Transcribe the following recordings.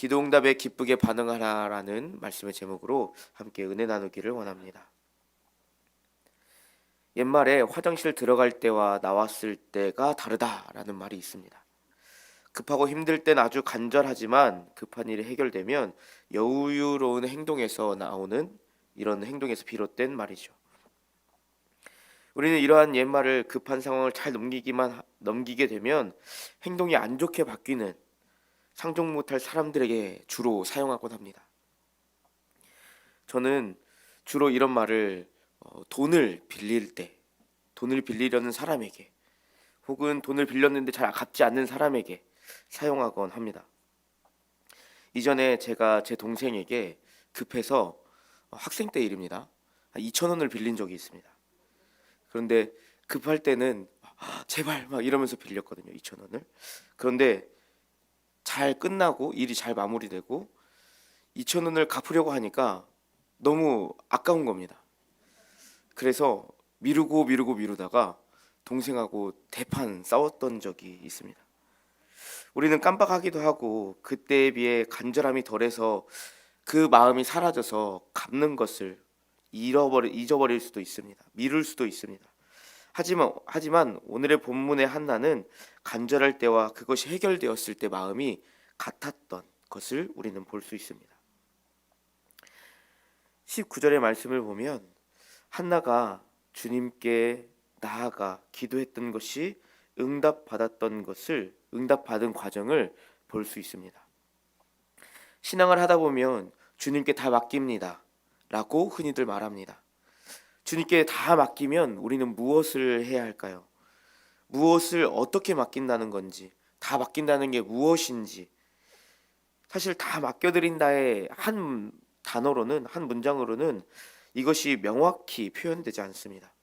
기도응답에 기쁘게 반응하라라는 말씀의 제목으로 함께 은혜 나누기를 원합니다. 옛말에 화장실 들어갈 때와 나왔을 때가 다르다라는 말이 있습니다. 급하고 힘들 땐 아주 간절하지만 급한 일이 해결되면 여유로운 행동에서 나오는 이런 행동에서 비롯된 말이죠. 우리는 이러한 옛말을 급한 상황을 잘 넘기기만 하- 넘기게 되면 행동이 안 좋게 바뀌는 상종 못할 사람들에게 주로 사용하곤 합니다. 저는 주로 이런 말을 어, 돈을 빌릴 때, 돈을 빌리려는 사람에게, 혹은 돈을 빌렸는데 잘 갚지 않는 사람에게 사용하곤 합니다. 이전에 제가 제 동생에게 급해서 어, 학생 때 일입니다. 2천 원을 빌린 적이 있습니다. 그런데 급할 때는 아, 제발 막 이러면서 빌렸거든요. 2천 원을. 그런데 잘 끝나고 일이 잘 마무리되고 2천 원을 갚으려고 하니까 너무 아까운 겁니다. 그래서 미루고 미루고 미루다가 동생하고 대판 싸웠던 적이 있습니다. 우리는 깜빡하기도 하고 그때에 비해 간절함이 덜해서 그 마음이 사라져서 갚는 것을 잃어버리 잊어버릴 수도 있습니다. 미룰 수도 있습니다. 하지만 하지만 오늘의 본문의 한나는 간절할 때와 그것이 해결되었을 때 마음이 같았던 것을 우리는 볼 수 있습니다. 19절의 말씀을 보면 한나가 주님께 나아가 기도했던 것이 응답받았던 것을 응답받은 과정을 볼 수 있습니다. 신앙을 하다 보면 주님께 다 맡깁니다. 라고 흔히들 말합니다. 주님께 다 맡기면 우리는 무엇을 해야 할까요? 무엇을 어떻게 맡긴다는 건지, 다 맡긴다는 게 무엇인지, 사실 다 맡겨드린다의 한 단어로는, 한 문장으로는 이것이 명확히 표현되지 않습니다.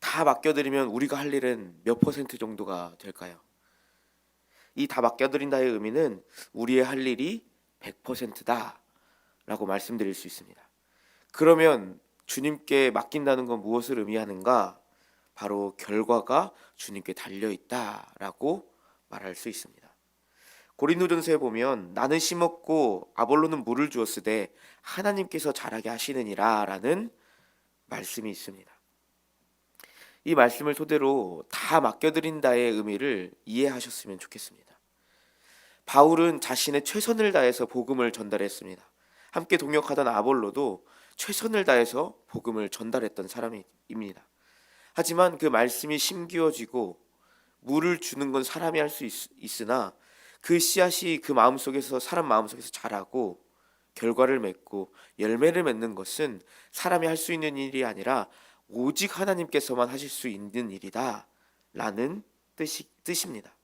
다 맡겨드리면 우리가 할 일은 몇 퍼센트 정도가 될까요? 이 다 맡겨드린다의 의미는 우리의 할 일이 100%다 라고 말씀드릴 수 있습니다. 그러면 주님께 맡긴다는 건 무엇을 의미하는가? 바로 결과가 주님께 달려 있다라고 말할 수 있습니다. 고린도전서에 보면 나는 심었고 아볼로는 물을 주었으되 하나님께서 자라게 하시느니라라는 말씀이 있습니다. 이 말씀을 토대로 다 맡겨드린다의 의미를 이해하셨으면 좋겠습니다. 바울은 자신의 최선을 다해서 복음을 전달했습니다. 함께 동역하던 아볼로도 최선을 다해서 복음을 전달했던 사람입니다. 하지만 그 말씀이 심기어지고 물을 주는 건 사람이 할 수 있으나 그 씨앗이 그 마음속에서 사람 마음속에서 자라고 결과를 맺고 열매를 맺는 것은 사람이 할 수 있는 일이 아니라 오직 하나님께서만 하실 수 있는 일이다 라는 뜻이 뜻입니다.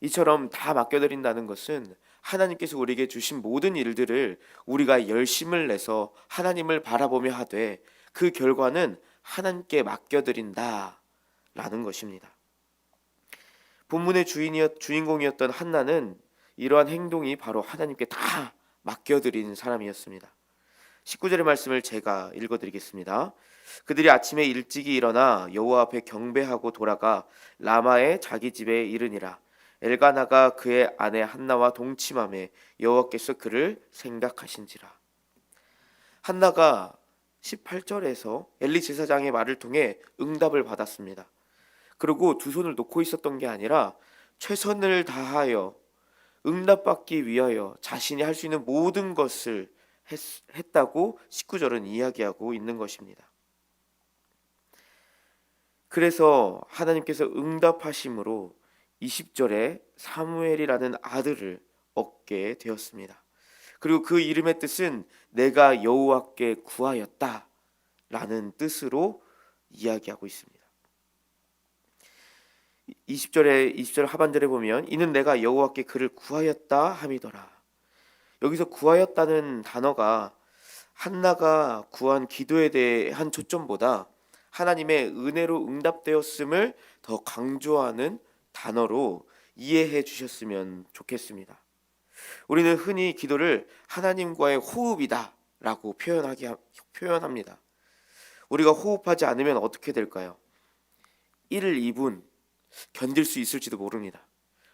이처럼 다 맡겨드린다는 것은 하나님께서 우리에게 주신 모든 일들을 우리가 열심을 내서 하나님을 바라보며 하되 그 결과는 하나님께 맡겨드린다 라는 것입니다. 본문의 주인이었 주인공이었던 한나는 이러한 행동이 바로 하나님께 다 맡겨드린 사람이었습니다. 19절의 말씀을 제가 읽어드리겠습니다. 그들이 아침에 일찍이 일어나 여호와 앞에 경배하고 돌아가 라마의 자기 집에 이르니라. 엘가나가 그의 아내 한나와 동침함에 여호와께서 그를 생각하신지라. 한나가 18절에서 엘리 제사장의 말을 통해 응답을 받았습니다. 그리고 두 손을 놓고 있었던 게 아니라 최선을 다하여 응답받기 위하여 자신이 할 수 있는 모든 것을 했, 했다고 19절은 이야기하고 있는 것입니다. 그래서 하나님께서 응답하심으로 20절에 사무엘이라는 아들을 얻게 되었습니다. 그리고 그 이름의 뜻은 내가 여호와께 구하였다 라는 뜻으로 이야기하고 있습니다. 20절에 20절 하반절에 보면 이는 내가 여호와께 그를 구하였다 함이더라. 여기서 구하였다는 단어가 한나가 구한 기도에 대한 초점보다 하나님의 은혜로 응답되었음을 더 강조하는 단어로 이해해 주셨으면 좋겠습니다. 우리는 흔히 기도를 하나님과의 호흡이다 라고 표현하기 표현합니다. 우리가 호흡하지 않으면 어떻게 될까요? 1, 2분 견딜 수 있을지도 모릅니다.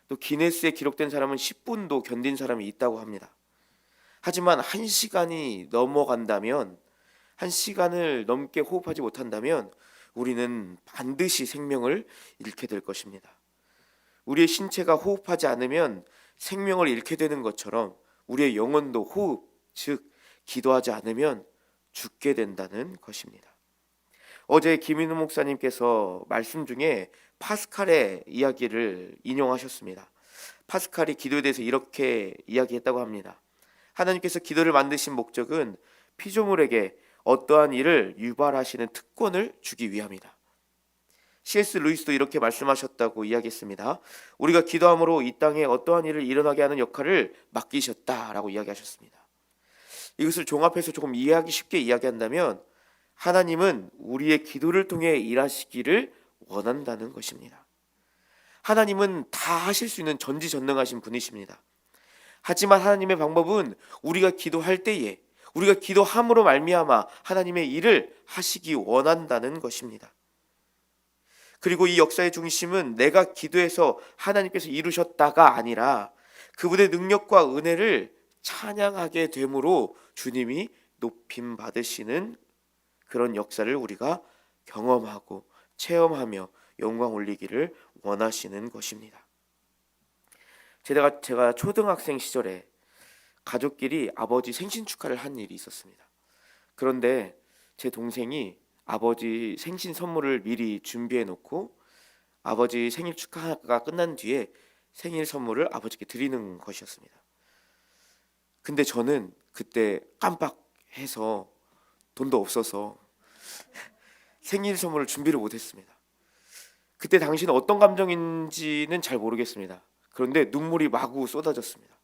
또 기네스에 기록된 사람은 10분도 견딘 사람이 있다고 합니다. 하지만 한 시간이 넘어간다면 한 시간을 넘게 호흡하지 못한다면 우리는 반드시 생명을 잃게 될 것입니다. 우리의 신체가 호흡하지 않으면 생명을 잃게 되는 것처럼 우리의 영혼도 호흡, 즉 기도하지 않으면 죽게 된다는 것입니다. 어제 김인우 목사님께서 말씀 중에 파스칼의 이야기를 인용하셨습니다. 파스칼이 기도에 대해서 이렇게 이야기했다고 합니다. 하나님께서 기도를 만드신 목적은 피조물에게 어떠한 일을 유발하시는 특권을 주기 위함이다. C.S. 루이스도 이렇게 말씀하셨다고 이야기했습니다. 우리가 기도함으로 이 땅에 어떠한 일을 일어나게 하는 역할을 맡기셨다라고 이야기하셨습니다. 이것을 종합해서 조금 이해하기 쉽게 이야기한다면 하나님은 우리의 기도를 통해 일하시기를 원한다는 것입니다. 하나님은 다 하실 수 있는 전지전능하신 분이십니다. 하지만 하나님의 방법은 우리가 기도할 때에 우리가 기도함으로 말미암아 하나님의 일을 하시기 원한다는 것입니다. 그리고 이 역사의 중심은 내가 기도해서 하나님께서 이루셨다가 아니라 그분의 능력과 은혜를 찬양하게 되므로 주님이 높임 받으시는 그런 역사를 우리가 경험하고 체험하며 영광 올리기를 원하시는 것입니다. 제가 제가 초등학생 시절에 가족끼리 아버지 생신 축하를 한 일이 있었습니다. 그런데 제 동생이 아버지 생신 선물을 미리 준비해 놓고 아버지 생일 축하가 끝난 뒤에 생일 선물을 아버지께 드리는 것이었습니다. 근데 저는 그때 깜빡해서 돈도 없어서 생일 선물을 준비를 못했습니다. 그때 당시는 어떤 감정인지는 잘 모르겠습니다. 그런데 눈물이 마구 쏟아졌습니다.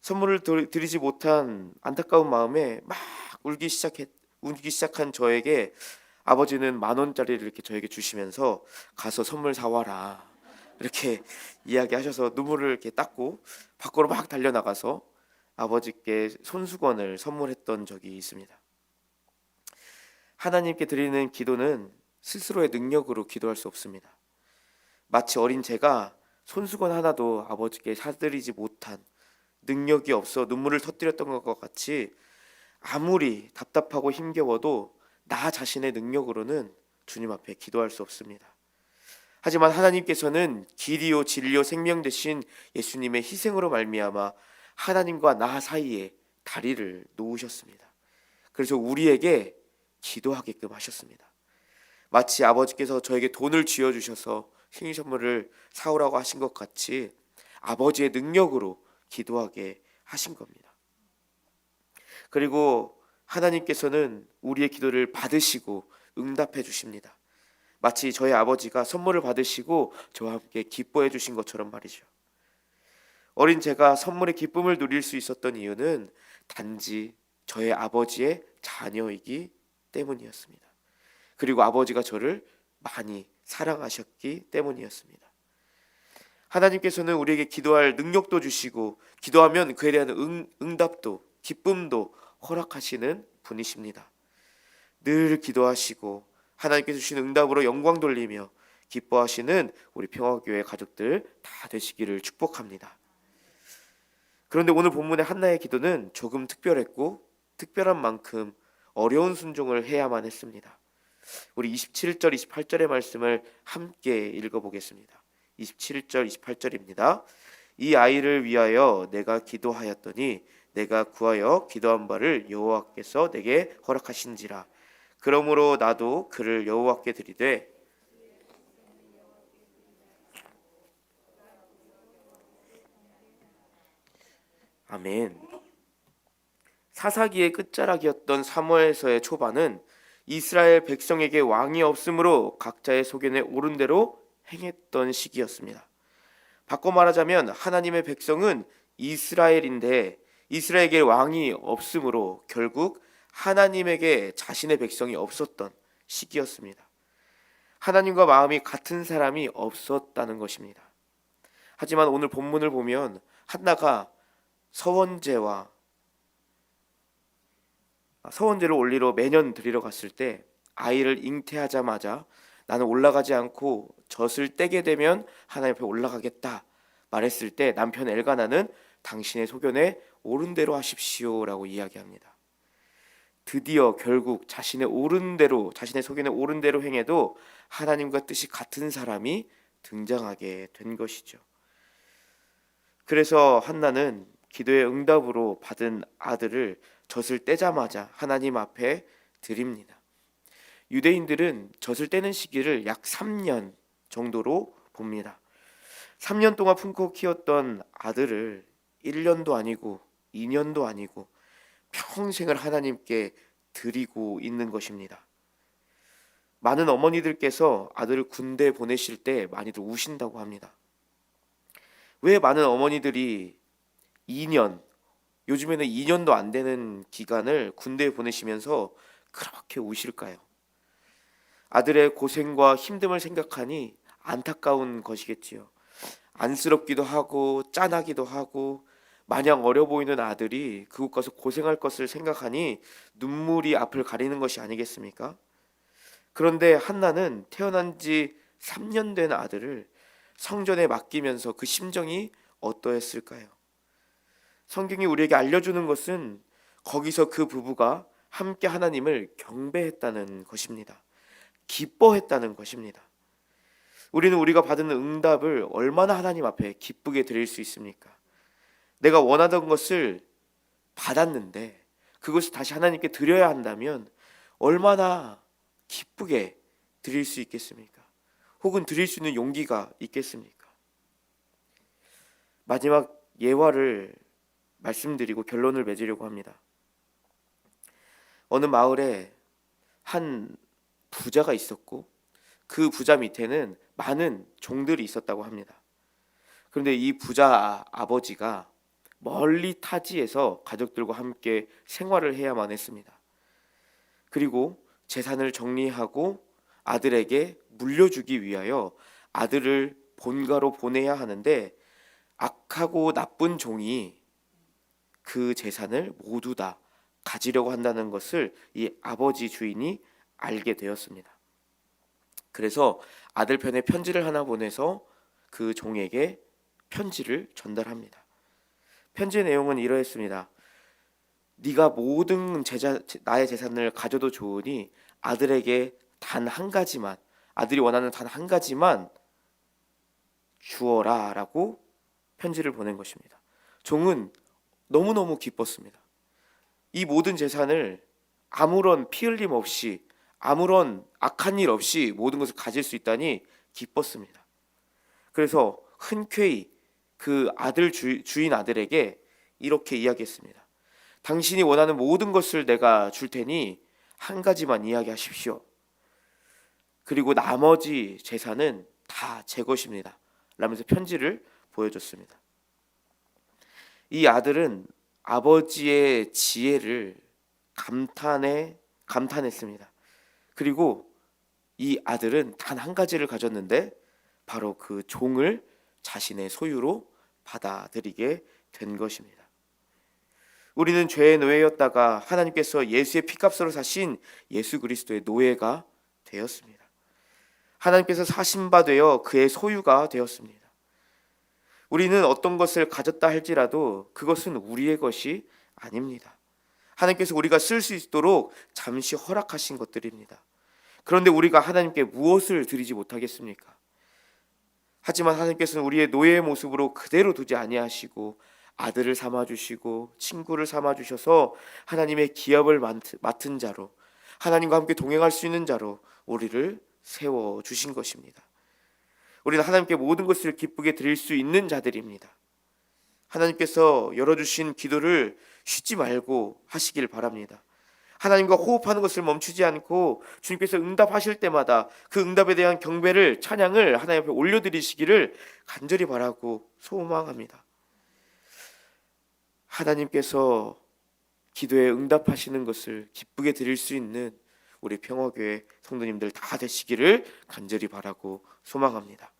선물을 드- 드리지 못한 안타까운 마음에 막 울기 시작했 울기 시작한 저에게 아버지는 만 원짜리를 이렇게 저에게 주시면서 가서 선물 사와라 이렇게 이야기하셔서 눈물을 이렇게 닦고 밖으로 막 달려 나가서 아버지께 손수건을 선물했던 적이 있습니다. 하나님께 드리는 기도는 스스로의 능력으로 기도할 수 없습니다. 마치 어린 제가 손수건 하나도 아버지께 사드리지 못한 능력이 없어 눈물을 터뜨렸던 것과 같이 아무리 답답하고 힘겨워도 나 자신의 능력으로는 주님 앞에 기도할 수 없습니다. 하지만 하나님께서는 길이요 진리요 생명 되신 예수님의 희생으로 말미암아 하나님과 나 사이에 다리를 놓으셨습니다. 그래서 우리에게 기도하게끔 하셨습니다. 마치 아버지께서 저에게 돈을 쥐어 주셔서 생일 선물을 사오라고 하신 것 같이 아버지의 능력으로 기도하게 하신 겁니다. 그리고 하나님께서는 우리의 기도를 받으시고 응답해 주십니다. 마치 저희 아버지가 선물을 받으시고 저와 함께 기뻐해 주신 것처럼 말이죠. 어린 제가 선물의 기쁨을 누릴 수 있었던 이유는 단지 저의 아버지의 자녀이기 때문이었습니다. 그리고 아버지가 저를 많이 사랑하셨기 때문이었습니다. 하나님께서는 우리에게 기도할 능력도 주시고 기도하면 그에 대한 응, 응답도 기쁨도 허락하시는 분이십니다. 늘 기도하시고 하나님께서 주신 응답으로 영광 돌리며 기뻐하시는 우리 평화교회 가족들 다 되시기를 축복합니다. 그런데 오늘 본문의 한나의 기도는 조금 특별했고 특별한 만큼 어려운 순종을 해야만 했습니다. 우리 27절 28절의 말씀을 함께 읽어보겠습니다. 27절 28절입니다. 이 아이를 위하여 내가 기도하였더니 내가 구하여 기도한 바를 여호와께서 내게 허락하신지라 그러므로 나도 그를 여호와께 드리되 아멘. 사사기의 끝자락이었던 사무엘서의 초반은 이스라엘 백성에게 왕이 없으므로 각자의 소견에 옳은 대로 행했던 시기였습니다. 바꿔 말하자면 하나님의 백성은 이스라엘인데 이스라엘에게 왕이 없으므로 결국 하나님에게 자신의 백성이 없었던 시기였습니다. 하나님과 마음이 같은 사람이 없었다는 것입니다. 하지만 오늘 본문을 보면 한나가 서원제와 서원제를 올리러 매년 드리러 갔을 때 아이를 잉태하자마자 나는 올라가지 않고 젖을 떼게 되면 하나님 앞에 올라가겠다 말했을 때 남편 엘가나는 당신의 소견에 옳은 대로 하십시오라고 이야기합니다. 드디어 결국 자신의 옳은 대로 자신의 소견에 옳은 대로 행해도 하나님과 뜻이 같은 사람이 등장하게 된 것이죠. 그래서 한나는 기도의 응답으로 받은 아들을 젖을 떼자마자 하나님 앞에 드립니다. 유대인들은 젖을 떼는 시기를 약 3년 정도로 봅니다. 3년 동안 품고 키웠던 아들을 1년도 아니고 2년도 아니고 평생을 하나님께 드리고 있는 것입니다. 많은 어머니들께서 아들을 군대 보내실 때 많이들 우신다고 합니다. 왜 많은 어머니들이 2년, 요즘에는 2년도 안 되는 기간을 군대에 보내시면서 그렇게 우실까요? 아들의 고생과 힘듦을 생각하니 안타까운 것이겠지요. 안쓰럽기도 하고 짠하기도 하고 마냥 어려 보이는 아들이 그곳 가서 고생할 것을 생각하니 눈물이 앞을 가리는 것이 아니겠습니까? 그런데 한나는 태어난 지 3년 된 아들을 성전에 맡기면서 그 심정이 어떠했을까요? 성경이 우리에게 알려주는 것은 거기서 그 부부가 함께 하나님을 경배했다는 것입니다. 기뻐했다는 것입니다. 우리는 우리가 받은 응답을 얼마나 하나님 앞에 기쁘게 드릴 수 있습니까? 내가 원하던 것을 받았는데 그것을 다시 하나님께 드려야 한다면 얼마나 기쁘게 드릴 수 있겠습니까? 혹은 드릴 수 있는 용기가 있겠습니까? 마지막 예화를 말씀드리고 결론을 맺으려고 합니다. 어느 마을에 한 부자가 있었고 그 부자 밑에는 많은 종들이 있었다고 합니다. 그런데 이 부자 아버지가 멀리 타지에서 가족들과 함께 생활을 해야만 했습니다. 그리고 재산을 정리하고 아들에게 물려주기 위하여 아들을 본가로 보내야 하는데 악하고 나쁜 종이 그 재산을 모두 다 가지려고 한다는 것을 이 아버지 주인이 알게 되었습니다. 그래서 아들 편에 편지를 하나 보내서 그 종에게 편지를 전달합니다. 편지의 내용은 이러했습니다. 네가 모든 제자, 나의 재산을 가져도 좋으니 아들에게 단 한 가지만 아들이 원하는 단 한 가지만 주어라라고 편지를 보낸 것입니다. 종은 너무너무 기뻤습니다. 이 모든 재산을 아무런 피 흘림 없이 아무런 악한 일 없이 모든 것을 가질 수 있다니 기뻤습니다. 그래서 흔쾌히 그 아들 주, 주인 아들에게 이렇게 이야기했습니다. 당신이 원하는 모든 것을 내가 줄 테니 한 가지만 이야기하십시오. 그리고 나머지 재산은 다 제 것입니다. 라면서 편지를 보여줬습니다. 이 아들은 아버지의 지혜를 감탄해 감탄했습니다. 그리고 이 아들은 단 한 가지를 가졌는데 바로 그 종을 자신의 소유로 받아들이게 된 것입니다. 우리는 죄의 노예였다가 하나님께서 예수의 피값으로 사신 예수 그리스도의 노예가 되었습니다. 하나님께서 사신 바 되어 그의 소유가 되었습니다. 우리는 어떤 것을 가졌다 할지라도 그것은 우리의 것이 아닙니다. 하나님께서 우리가 쓸 수 있도록 잠시 허락하신 것들입니다. 그런데 우리가 하나님께 무엇을 드리지 못하겠습니까? 하지만 하나님께서는 우리의 노예의 모습으로 그대로 두지 아니하시고 아들을 삼아 주시고 친구를 삼아 주셔서 하나님의 기업을 맡은 자로 하나님과 함께 동행할 수 있는 자로 우리를 세워 주신 것입니다. 우리는 하나님께 모든 것을 기쁘게 드릴 수 있는 자들입니다. 하나님께서 열어 주신 기도를 쉬지 말고 하시길 바랍니다. 하나님과 호흡하는 것을 멈추지 않고 주님께서 응답하실 때마다 그 응답에 대한 경배를 찬양을 하나님 앞에 올려드리시기를 간절히 바라고 소망합니다. 하나님께서 기도에 응답하시는 것을 기쁘게 드릴 수 있는 우리 평화교회 성도님들 다 되시기를 간절히 바라고 소망합니다.